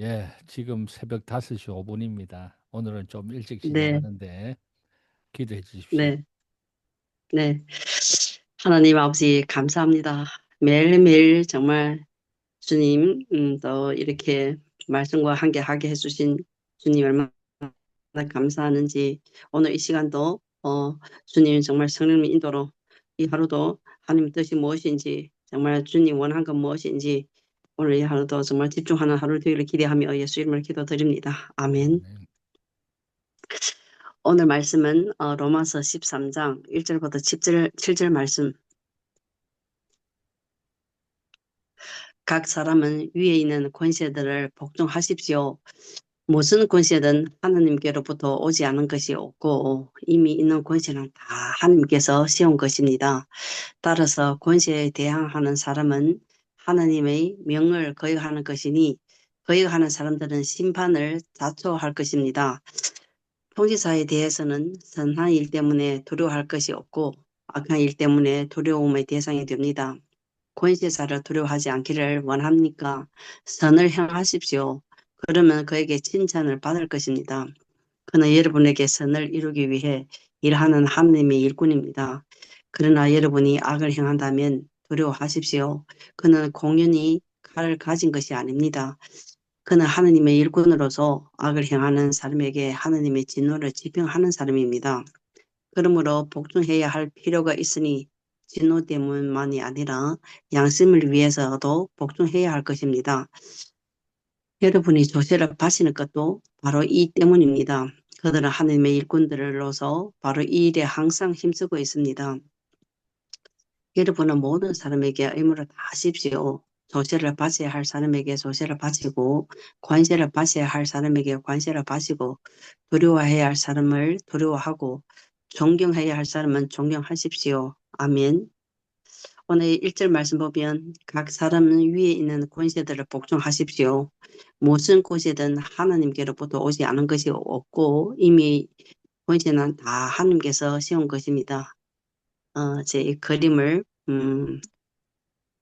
예, 지금 새벽 5시 5분입니다. 오늘은 좀 일찍 네, 시작하는데 기도해 주십시오. 네, 네. 하나님 아버지 감사합니다. 매일매일 정말 주님, 음, 또 이렇게 말씀과 함께 하게 해주신 주님 얼마나 감사하는지 오늘 이 시간도 어, 주님 정말 성령 인도로 이 하루도 하나님 뜻이 무엇인지 정말 주님 원한 건 무엇인지 오늘 이 하루도 정말 집중하는 하루 되기를 기대하며 예수 이름을 기도드립니다. 아멘. 아멘. 오늘 말씀은 어, 로마서 13장 1절부터 10절, 7절 말씀. 각 사람은 위에 있는 권세들을 복종하십시오. 무슨 권세든 하나님께로부터 오지 않은 것이 없고 이미 있는 권세는 다 하나님께서 세운 것입니다. 따라서 권세에 대항하는 사람은 하나님의 명을 거역하는 것이니 거역하는 사람들은 심판을 자초할 것입니다. 통지사에 대해서는 선한 일 때문에 두려워할 것이 없고 악한 일 때문에 두려움의 대상이 됩니다. 권세사를 두려워하지 않기를 원합니까? 선을 행하십시오. 그러면 그에게 칭찬을 받을 것입니다. 그는 여러분에게 선을 이루기 위해 일하는 하나님의 일꾼입니다. 그러나 여러분이 악을 행한다면 두려워하십시오. 그는 공연히 칼을 가진 것이 아닙니다. 그는 하느님의 일꾼으로서 악을 행하는 사람에게 하느님의 진노를 집행하는 사람입니다. 그러므로 복종해야 할 필요가 있으니 진노 때문만이 아니라 양심을 위해서도 복종해야 할 것입니다. 여러분이 조세를 바치는 것도 바로 이 때문입니다. 그들은 하느님의 일꾼들로서 바로 이 일에 항상 힘쓰고 있습니다. 여러분은 모든 사람에게 의무를 다 하십시오. 조세를 바쳐야 할 사람에게 조세를 바치고 관세를 바쳐야 할 사람에게 관세를 바치고 두려워해야 할 사람을 두려워하고 존경해야 할 사람은 존경하십시오. 아멘. 오늘 1절 말씀 보면 각 사람은 위에 있는 권세들을 복종하십시오. 무슨 권세든 하나님께로부터 오지 않은 것이 없고 이미 권세는 다 하나님께서 세운 것입니다. 어, 제 그림을 음,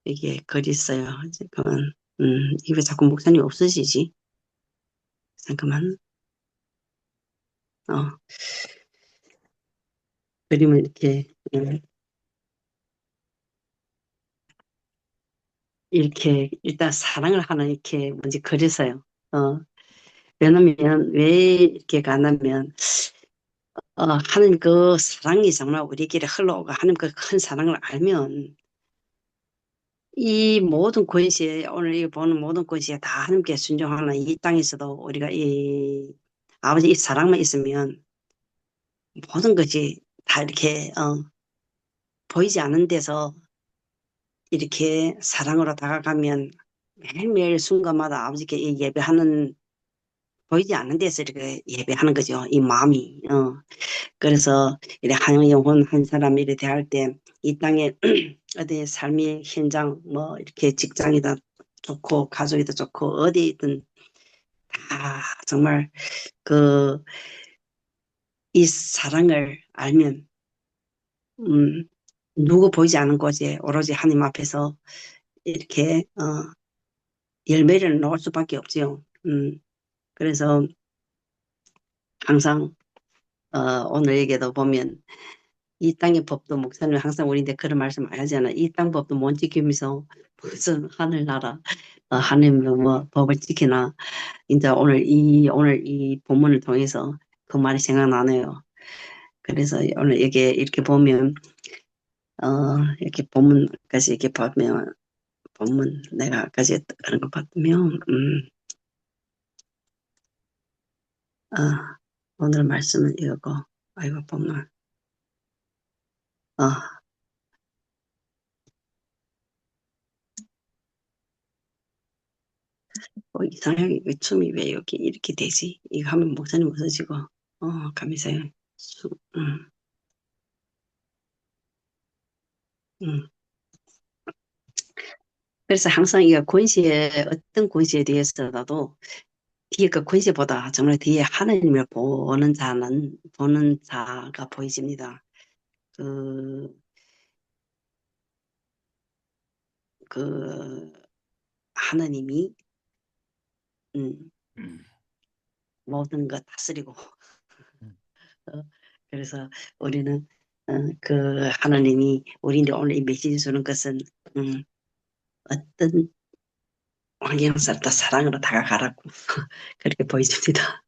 이게 글 있어요. 잠깐만. 음, 이거 자꾸 목사님 없으시지? 잠깐만. 어. 그림을 이렇게, 음, 이렇게, 일단 사랑을 하나 이렇게 먼저 그렸어요. 어. 왜냐면, 왜 이렇게 가냐면, 어, 하는 그 사랑이 정말 우리에게 흘러오고 하는 그 큰 사랑을 알면, 이 모든 권시에 오늘 이 보는 모든 권시에 다 하나님께 순종하는 이 땅에서도 우리가 이 아버지 이 사랑만 있으면 모든 것이 다 이렇게 어, 보이지 않는 데서 이렇게 사랑으로 다가가면 매일매일 순간마다 아버지께 예배하는 보이지 않는 데서 이렇게 예배하는 거죠. 이 마음이. 어. 그래서 이렇게 한 영혼 한 사람 이렇게 대할 때 이 땅에 어디 삶의 현장 뭐 이렇게 직장이다 좋고 가족이다 좋고 어디든 다 정말 그 이 사랑을 알면 음 누구 보이지 않는 곳에 오로지 하나님 앞에서 이렇게 어 열매를 놓을 수밖에 없지요. 음 그래서 항상 어 오늘 얘기도 보면 이 땅의 법도 목사님 항상 우리한테 그런 말씀 하잖아. 이 땅 법도 못 지키면서 무슨 하늘나라 어, 하나님 뭐 법을 지키나 이제 오늘 이 오늘 이 본문을 통해서 그 말이 생각나네요. 그래서 오늘 이게 이렇게 보면 어 이렇게 본문까지 이렇게 보면 본문 내가 아까지 그런 거 봤으면 음 어, 오늘 말씀은 이거고 아이고 본문 어 어, 이상하게 왜 춤이 왜 여기 이렇게 되지? 이거 하면 목사님 없어지고 어 감사해요. 수, 음, 음. 그래서 항상 이 권시에 어떤 권시에 대해서라도 뒤에 그 권시보다 정말 뒤에 하나님을 보는 자는 보는 자가 보이집니다. 그, 그 하나님이 음, 모든 거 다스리고 음. 어, 그래서 우리는 어, 그 하나님이 우리한테 오늘 이 메시지 주는 것은 음, 어떤 환경 속도 사랑으로 다가가라고 그렇게 보여줍니다.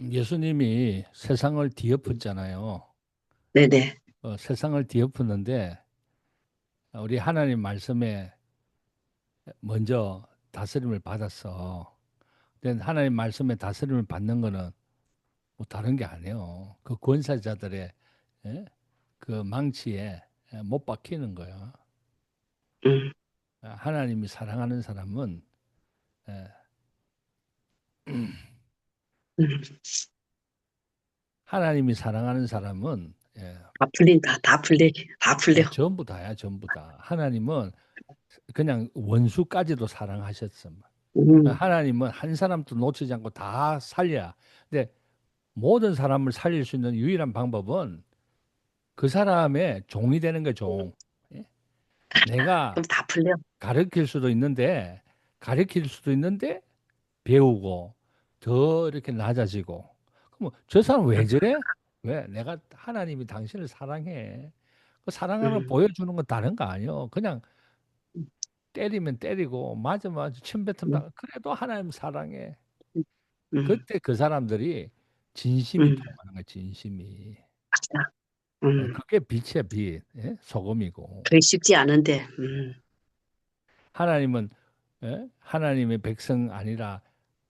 예수님이 세상을 뒤엎었잖아요. 네네. 어, 세상을 뒤엎었는데 우리 하나님 말씀에 먼저 다스림을 받았어. 근데 하나님 말씀에 다스림을 받는 거는 뭐 다른 게 아니에요. 그 권세자들의 예? 그 망치에 예, 못 박히는 거야. 음, 아, 하나님이 사랑하는 사람은 하나님이 사랑하는 사람은 예, 다 풀린다. 다 풀려. 다 풀려. 예, 전부 다야, 전부 다. 하나님은 그냥 원수까지도 사랑하셨어. 음, 하나님은 한 사람도 놓치지 않고 다 살려야. 근데 모든 사람을 살릴 수 있는 유일한 방법은 그 사람의 종이 되는 거 종. 예? 내가 그럼 다 풀려. 가르칠 수도 있는데 가르칠 수도 있는데 배우고 더 이렇게 낮아지고. 그럼 저 사람 왜 저래? 왜? 내가 하나님이 당신을 사랑해. 그 사랑하는 음. 보여주는 건 다른 거 아니요. 그냥 때리면 때리고 맞으면 침 뱉으면 다- 그래도 하나님 사랑해. 음, 그때 그 사람들이 진심이 음. 통하는 거야, 진심이. 맞아. 어, 음, 그게 빛이야, 빛. 예? 소금이고. 그게 쉽지 않은데. 음, 하나님은 예? 하나님의 백성 아니라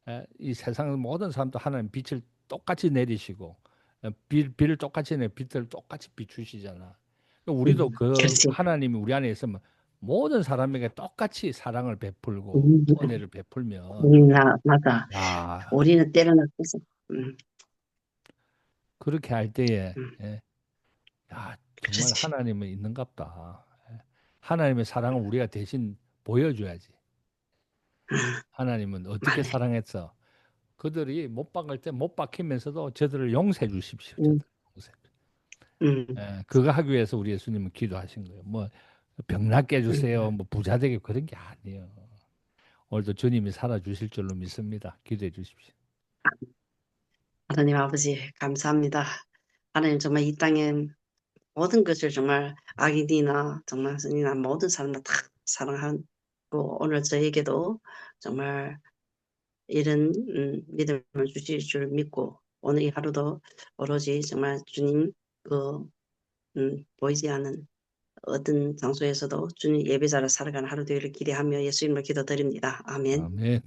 예? 이 세상 모든 사람도 하나님 빛을 똑같이 내리시고 예? 빛, 빛을 똑같이 내 빛을 똑같이 비추시잖아. 그러니까 우리도 음, 그 그렇지. 하나님이 우리 안에 있으면 모든 사람에게 똑같이 사랑을 베풀고 음, 은혜를 베풀면 음, 나, 맞아. 야 우리는 때려넣고 있어. 음, 그렇게 할 때에 음. 예? 야 정말 그렇지. 하나님은 있는갑다. 예? 하나님의 사랑을 우리가 대신 보여줘야지. 음, 하나님은 어떻게 맞네. 사랑했어? 그들이 못 박을 때 못 박히면서도 저들을 용서해 주십시오. 음. 용서해. 음, 예, 그거 하기 위해서 우리 예수님은 기도하신 거예요. 뭐 병 낫게 해주세요. 뭐 부자 되게 그런 게 아니에요. 오늘도 주님이 살아 주실 줄로 믿습니다. 기도해 주십시오. 하나님 아버지, 감사합니다. 하나님 정말 이 땅에 모든 것을 정말 악인이나 정말 선이나 모든 사람을 다 사랑하고 오늘 저에게도 정말 이런 음, 믿음을 주실 줄 믿고 오늘 이 하루도 오로지 정말 주님 그 음, 보이지 않는 어떤 장소에서도 주님 예배자로 살아가는 하루 되기를 기대하며 예수님을 기도드립니다. 아멘. 아멘.